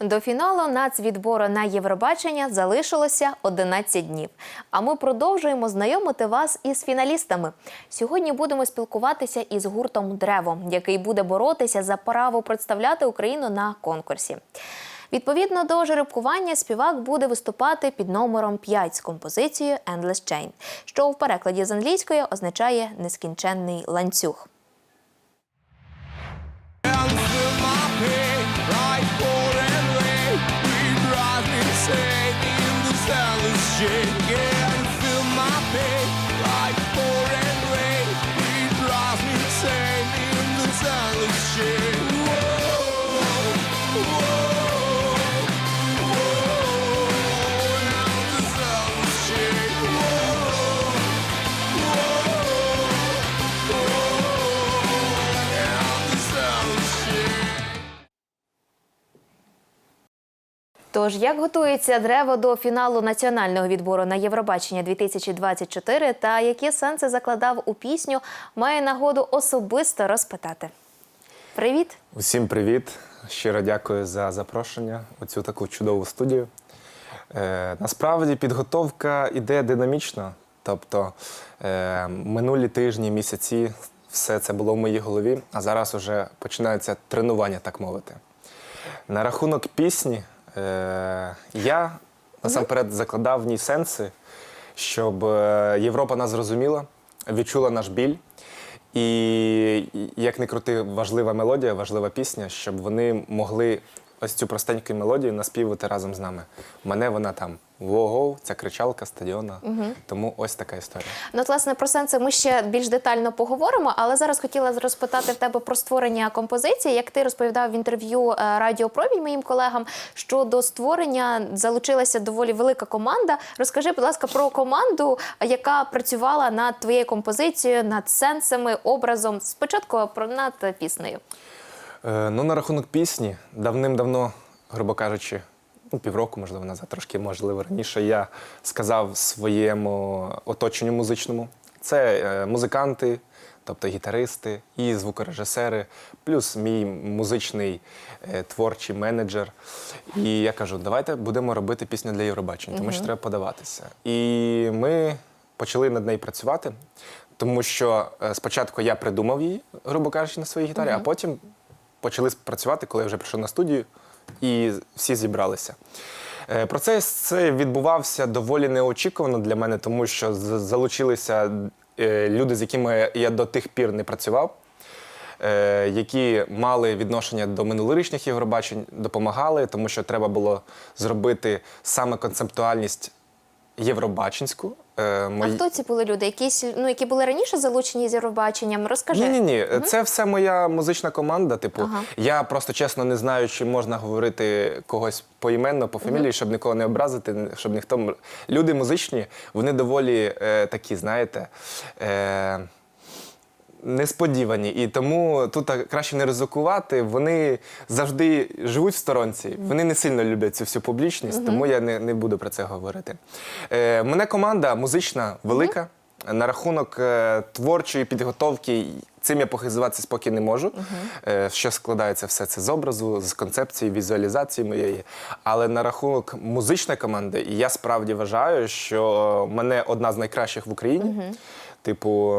До фіналу нацвідбору на Євробачення залишилося 11 днів. А ми продовжуємо знайомити вас із фіналістами. Сьогодні будемо спілкуватися із гуртом Древо, який буде боротися за право представляти Україну на конкурсі. Відповідно до жеребкування, співак буде виступати під номером 5 з композицією Endless Chain, що в перекладі з англійської означає нескінченний ланцюг. Тож, як готується древо до фіналу національного відбору на Євробачення 2024 та які сенси закладав у пісню, має нагоду особисто розпитати. Привіт! Усім привіт! Щиро дякую за запрошення у цю таку чудову студію. Е, насправді підготовка іде динамічно. Тобто е, минулі тижні, місяці все це було в моїй голові, а зараз вже починаються тренування, так мовити. На рахунок пісні е, я насамперед закладав в ній сенси, щоб е, Європа нас зрозуміла, відчула наш біль. І як не крути, важлива мелодія, важлива пісня, щоб вони могли ось цю простеньку мелодію наспівати разом з нами. Мене вона там вого, ця кричалка стадіона. Тому ось така історія. Ну, от, власне, про сенси ми ще більш детально поговоримо, але зараз хотіла розпитати в тебе про створення композиції. Як ти розповідав в інтерв'ю е, моїм колегам, що до створення залучилася доволі велика команда. Розкажи, будь ласка, про команду, яка працювала над твоєю композицією, над сенсами, образом. Спочатку про над піснею. Е, ну, на рахунок пісні, давним-давно, грубо кажучи, ну, півроку, можливо, назад, трошки, можливо, раніше, я сказав своєму оточенню музичному. Це е, музиканти, тобто гітаристи і звукорежисери, плюс мій музичний е, творчий менеджер. І я кажу, давайте будемо робити пісню для Євробачення, тому що треба подаватися. І ми почали над нею працювати, тому що е, спочатку я придумав її, грубо кажучи, на своїй гітарі, а потім почали працювати, коли я вже прийшов на студію, і всі зібралися. Е, Процес цей відбувався доволі неочікувано для мене, тому що залучилися е, люди, з якими я до тих пір не працював, е, які мали відношення до минулорічних Євробачень, допомагали, тому що треба було зробити саме концептуальність євробачинську. Е, А хто ці були люди? Якісь ну які були раніше залучені з Євробаченням? Розкажи. ні, ні, ні. Це все моя музична команда. Типу, Ага. я просто чесно не знаю, чи можна говорити когось поіменно, по фамілії, щоб нікого не образити, щоб ніхто. Люди музичні, вони доволі е, такі, знаєте. Е, Несподівані, і тому тут краще не ризикувати. Вони завжди живуть в сторонці. Вони не сильно люблять цю всю публічність, тому я не, не буду про це говорити. Е, мене команда музична велика. На рахунок е, творчої підготовки цим я похизуватися поки не можу. Е, що складається все це з образу, з концепції, візуалізації моєї. Але на рахунок музичної команди і я справді вважаю, що мене одна з найкращих в Україні. Типу,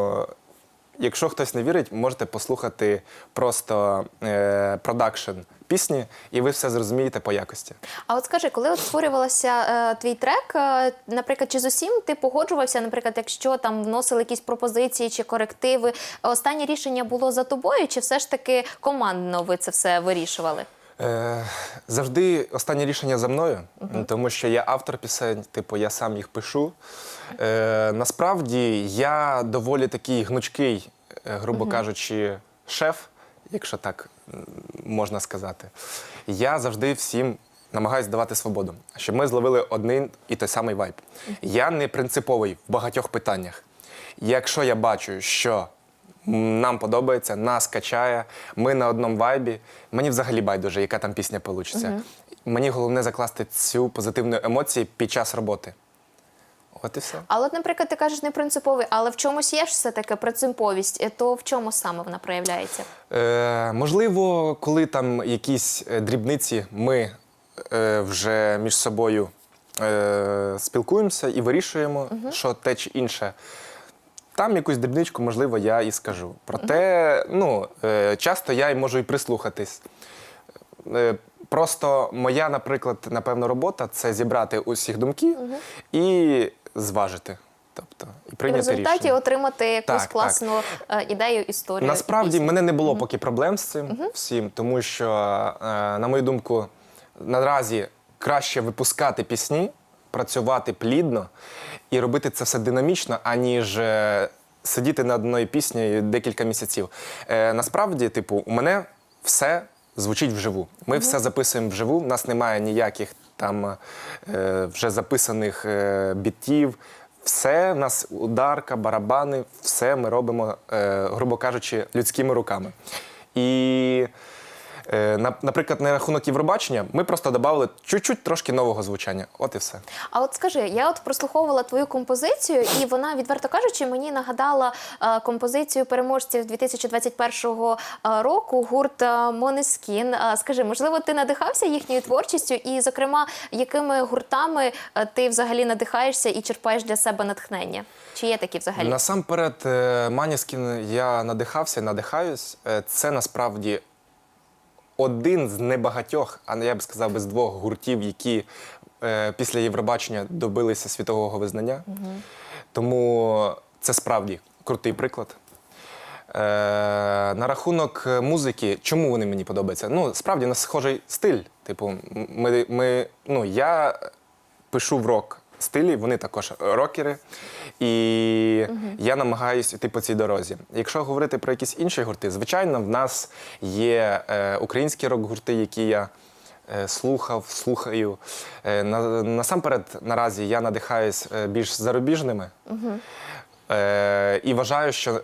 Якщо хтось не вірить, можете послухати просто е, продакшн пісні, і ви все зрозумієте по якості. А от скажи, коли от створювалася е, твій трек, е, наприклад, чи з усім ти погоджувався, наприклад, якщо там вносили якісь пропозиції чи корективи, останнє рішення було за тобою, чи все ж таки командно ви це все вирішували? Е, завжди останнє рішення за мною, тому що я автор пісень, типу я сам їх пишу. Е, насправді я доволі такий гнучкий, грубо кажучи, шеф, якщо так можна сказати. Я завжди всім намагаюся давати свободу, щоб ми зловили один і той самий вайб. Я не принциповий в багатьох питаннях. Якщо я бачу, що нам подобається, нас качає, ми на одному вайбі, мені взагалі байдуже, яка там пісня вийде. Мені головне закласти цю позитивну емоцію під час роботи. От і все. Але, от, наприклад, ти кажеш не принциповий, але в чомусь є ж все таки принциповість, е, то в чому саме вона проявляється? Е, можливо, коли там якісь е, дрібниці ми е, вже між собою е, спілкуємося і вирішуємо, що те чи інше. Там якусь дрібничку, можливо, я і скажу. Проте, ну, е, часто я й можу і прислухатись. Е, Просто моя, наприклад, напевно, робота це зібрати усіх думки і зважити. Тобто, і І в прийняти результаті рішення. отримати якусь Так, так. класну е, ідею, історію. Насправді мене не було поки проблем з цим всім, тому що, е, на мою думку, наразі краще випускати пісні, працювати плідно і робити це все динамічно, аніж е, сидіти над одною піснею декілька місяців. Насправді, типу, у мене все звучить вживу. Ми все записуємо вживу. У нас немає ніяких там е, вже записаних е, бітів. Все в нас ударка, барабани, все ми робимо, е, грубо кажучи, людськими руками. І, наприклад, на рахунок Євробачення ми просто додали чуть-чуть трошки нового звучання. От і все. А от скажи, я от прослуховувала твою композицію, і вона, відверто кажучи, мені нагадала е, композицію переможців 2021 е, року гурт Монескін. Скажи, можливо, ти надихався їхньою творчістю, і, зокрема, якими гуртами е, ти взагалі надихаєшся і черпаєш для себе натхнення? Чи є такі взагалі? Насамперед, е, Маніскін я надихався, надихаюсь. Е, Це насправді один з небагатьох, а я б сказав, би з двох гуртів, які е, після Євробачення добилися світового визнання. Тому це справді крутий приклад. Е, на рахунок музики, чому вони мені подобаються? Ну, справді, у нас схожий стиль. Типу, ми, ми, ну, я пишу в рок стилі, вони також рокери. І я намагаюся йти по цій дорозі. Якщо говорити про якісь інші гурти, звичайно, в нас є е, українські рок-гурти, які я е, слухав, слухаю. Е, на, насамперед, наразі я надихаюсь е, більш зарубіжними. Е, і вважаю, що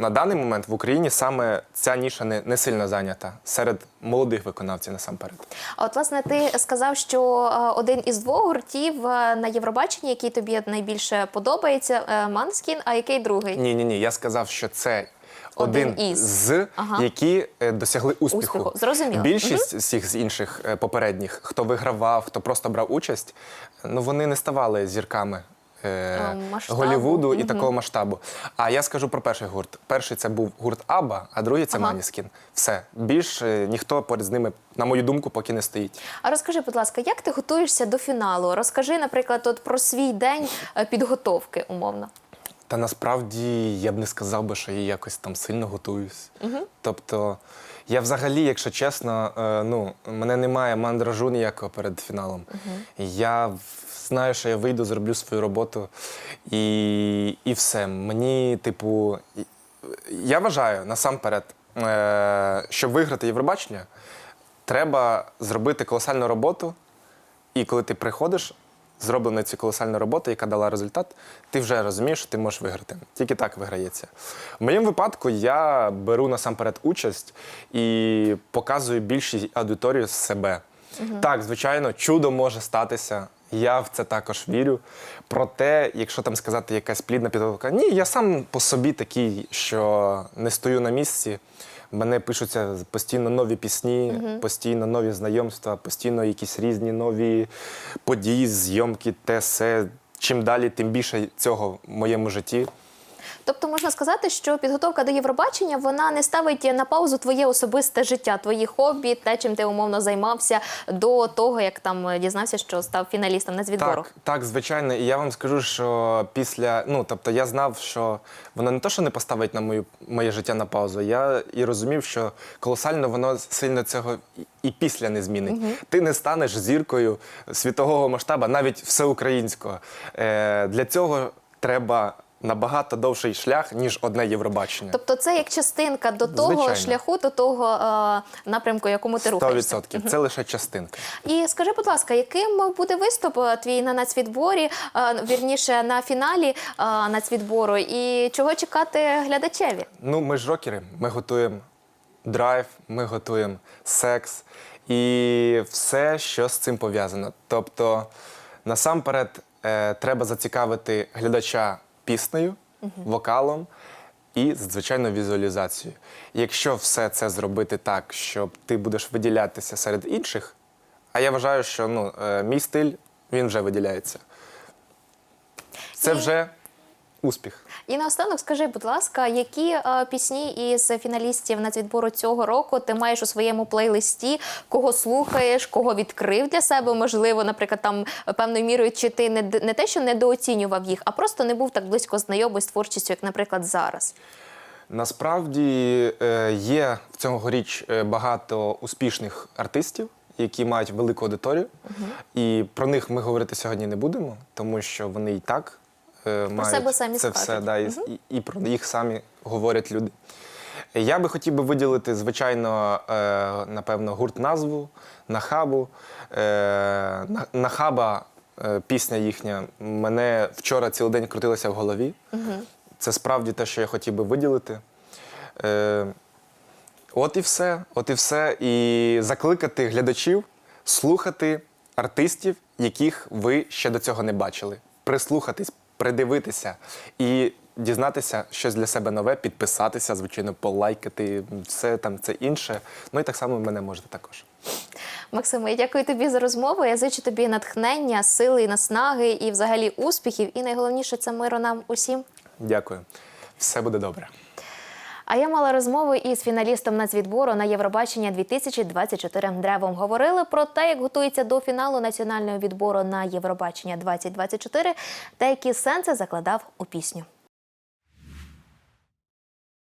на даний момент в Україні саме ця ніша не, не сильно зайнята серед молодих виконавців насамперед. А от власне ти сказав, що е, один із двох гуртів е, на Євробаченні, який тобі найбільше подобається, е, Манскін, а який другий? Ні, ні, ні. Я сказав, що це Один один, із. з, Ага. які е, досягли успіху. Успіху. Зрозуміло. Більшість всіх з інших е, попередніх, хто вигравав, хто просто брав участь, ну вони не ставали зірками. Е, масштабу. Голівуду і такого масштабу. А я скажу про перший гурт. Перший це був гурт Аба, а другий це Ага. Маніскін. Все. Більш е, ніхто поряд з ними, на мою думку, поки не стоїть. А розкажи, будь ласка, як ти готуєшся до фіналу? Розкажи, наприклад, от про свій день е, підготовки, умовно. Та насправді я б не сказав би, що я якось там сильно готуюсь. Тобто, я взагалі, якщо чесно, е, ну, мене немає мандражу ніякого перед фіналом. Я в- знаю, що я вийду, зроблю свою роботу і, і все. Мені, типу, я вважаю насамперед, е, щоб виграти Євробачення, треба зробити колосальну роботу. І коли ти приходиш, зроблена ця колосальна робота, яка дала результат, ти вже розумієш, що ти можеш виграти. Тільки так виграється. В моєму випадку я беру насамперед участь і показую більшій аудиторії себе. Так, звичайно, чудо може статися. Я в це також вірю. Проте, якщо там сказати якась плідна підготовка, ні, я сам по собі такий, що не стою на місці. Мене пишуться постійно нові пісні, постійно нові знайомства, постійно якісь різні нові події, зйомки, те, все. Чим далі, тим більше цього в моєму житті. Тобто можна сказати, що підготовка до Євробачення вона не ставить на паузу твоє особисте життя, твої хобі, те, чим ти умовно займався до того, як там е, дізнався, що став фіналістом нацвідбору. Так, так, звичайно. І я вам скажу, що після, ну тобто, я знав, що воно не то, що не поставить на мою моє життя на паузу. Я і розумів, що колосально воно сильно цього і- після не змінить. Ти не станеш зіркою світового масштабу, навіть всеукраїнського. Е, для цього треба набагато довший шлях, ніж одне Євробачення. Тобто це як частинка до того Звичайно. шляху, до того е, напрямку, якому ти рухаєшся. 100%. Це лише частинка. І скажи, будь ласка, яким буде виступ е, твій на нацвідборі, е, вірніше на фіналі е, нацвідбору, і чого чекати глядачеві? Ну, ми ж рокери, ми готуємо драйв, ми готуємо секс і все, що з цим пов'язано. Тобто, насамперед, е, треба зацікавити глядача піснею, вокалом і, звичайно, візуалізацією. Якщо все це зробити так, щоб ти будеш виділятися серед інших А я вважаю, що ну, е, мій стиль він вже виділяється. Це вже успіх. І наостанок скажи, будь ласка, які е, пісні із фіналістів нацвідбору цього року ти маєш у своєму плейлисті, кого слухаєш, кого відкрив для себе? Можливо, наприклад, там е, певною мірою, чи ти не, не те, що недооцінював їх, а просто не був так близько знайомий з творчістю, як, наприклад, зараз. Насправді е, є в цьому річ е, багато успішних артистів, які мають велику аудиторію. І про них ми говорити сьогодні не будемо, тому що вони і так е, мають себе самі це все, да, і, і, і про них самі говорять люди. Я би хотів би виділити, звичайно, е, напевно, гурт назву Нахабу. Е, На- Нахаба, е, пісня їхня, мене вчора цілий день крутилася в голові. Це справді те, що я хотів би виділити. Е, от і все. От і все. І закликати глядачів слухати артистів, яких ви ще до цього не бачили. Прислухатись, придивитися і дізнатися щось для себе нове, підписатися, звичайно, полайкати, все там це інше. Ну і так само мене можете також. Максиме, я дякую тобі за розмову. Я зичу тобі натхнення, сили і наснаги, і взагалі успіхів. І найголовніше це миру нам усім. Дякую. Все буде добре. А я мала розмову із фіналістом нацвідбору на Євробачення 2024 древом. Говорили про те, як готується до фіналу національного відбору на Євробачення 2024 та які сенси закладав у пісню.